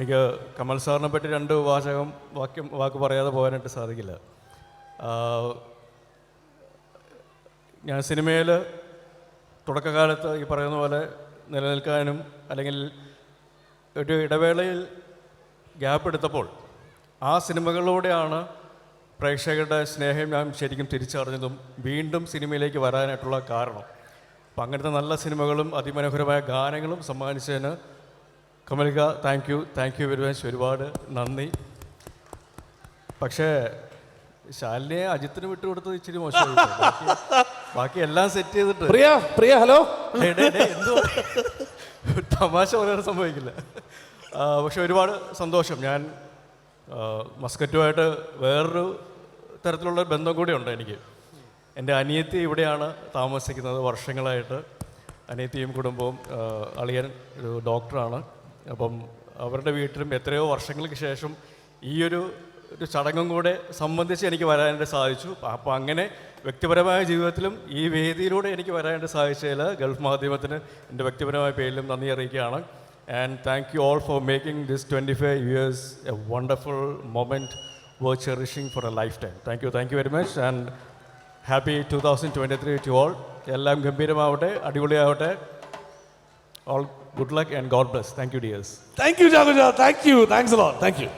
എനിക്ക് കമൽ സാറിനെ പറ്റി രണ്ട് വാചകം വാക്യം വാക്ക് പറയാതെ പോകാനായിട്ട് സാധിക്കില്ല. ഞാൻ സിനിമയിൽ തുടക്കകാലത്ത് ഈ പറയുന്ന പോലെ നിലനിൽക്കാനും അല്ലെങ്കിൽ ഒരു ഇടവേളയിൽ ഗ്യാപ്പ് എടുത്തപ്പോൾ ആ സിനിമകളിലൂടെയാണ് പ്രേക്ഷകരുടെ സ്നേഹം ഞാൻ ശരിക്കും തിരിച്ചറിഞ്ഞതും വീണ്ടും സിനിമയിലേക്ക് വരാനായിട്ടുള്ള കാരണം. അപ്പം അങ്ങനത്തെ നല്ല സിനിമകളും അതിമനോഹരമായ ഗാനങ്ങളും സമ്മാനിച്ചതിന് Kamalika thank you thank you very much ഒരുപാട് നന്ദി. പക്ഷേ ശാലിനിയെ അജിത്തിന് വിട്ടുകൊടുത്തത് ഇച്ചിരി മോശമായി ബാക്കി എല്ലാം സെറ്റ് ചെയ്തിട്ട്. പ്രിയ പ്രിയ ഹലോ? എന്തോ? തമാശ പറയാൻ സംഭവിക്കില്ല. പക്ഷെ ഒരുപാട് സന്തോഷം. ഞാൻ മസ്കറ്റുമായിട്ട് വേറൊരു തരത്തിലുള്ള ബന്ധം കൂടിയുണ്ട് എനിക്ക്. എന്റെ അനിയത്തി ഇവിടെയാണ് താമസിക്കുന്നത് വർഷങ്ങളായിട്ട്. അനിയത്തിയും കുടുംബവും അളിയൻ ഒരു ഡോക്ടറാണ് അപ്പം അവരുടെ വീട്ടിലും എത്രയോ വർഷങ്ങൾക്ക് ശേഷം ഈ ഒരു ഒരു ചടങ്ങും കൂടെ സംബന്ധിച്ച് എനിക്ക് വരാനായിട്ട് സാധിച്ചു. അപ്പോൾ അങ്ങനെ വ്യക്തിപരമായ ജീവിതത്തിലും ഈ വേദിയിലൂടെ എനിക്ക് വരാനായിട്ട് സാധിച്ചതിൽ ഗൾഫ് മാധ്യമത്തിന് എന്റെ വ്യക്തിപരമായ പേരിലും നന്ദി അറിയിക്കുകയാണ്. And thank you all for making this twenty five years a wonderful moment worth cherishing for a life time thank you thank you very much and happy two thousand twenty three to all എല്ലാം ഗംഭീരമാവട്ടെ അടിപൊളിയാവട്ടെ. All good luck and God bless. Thank you, dears. Thank you, Jaguja. Thank you. Thanks a lot. Thank you.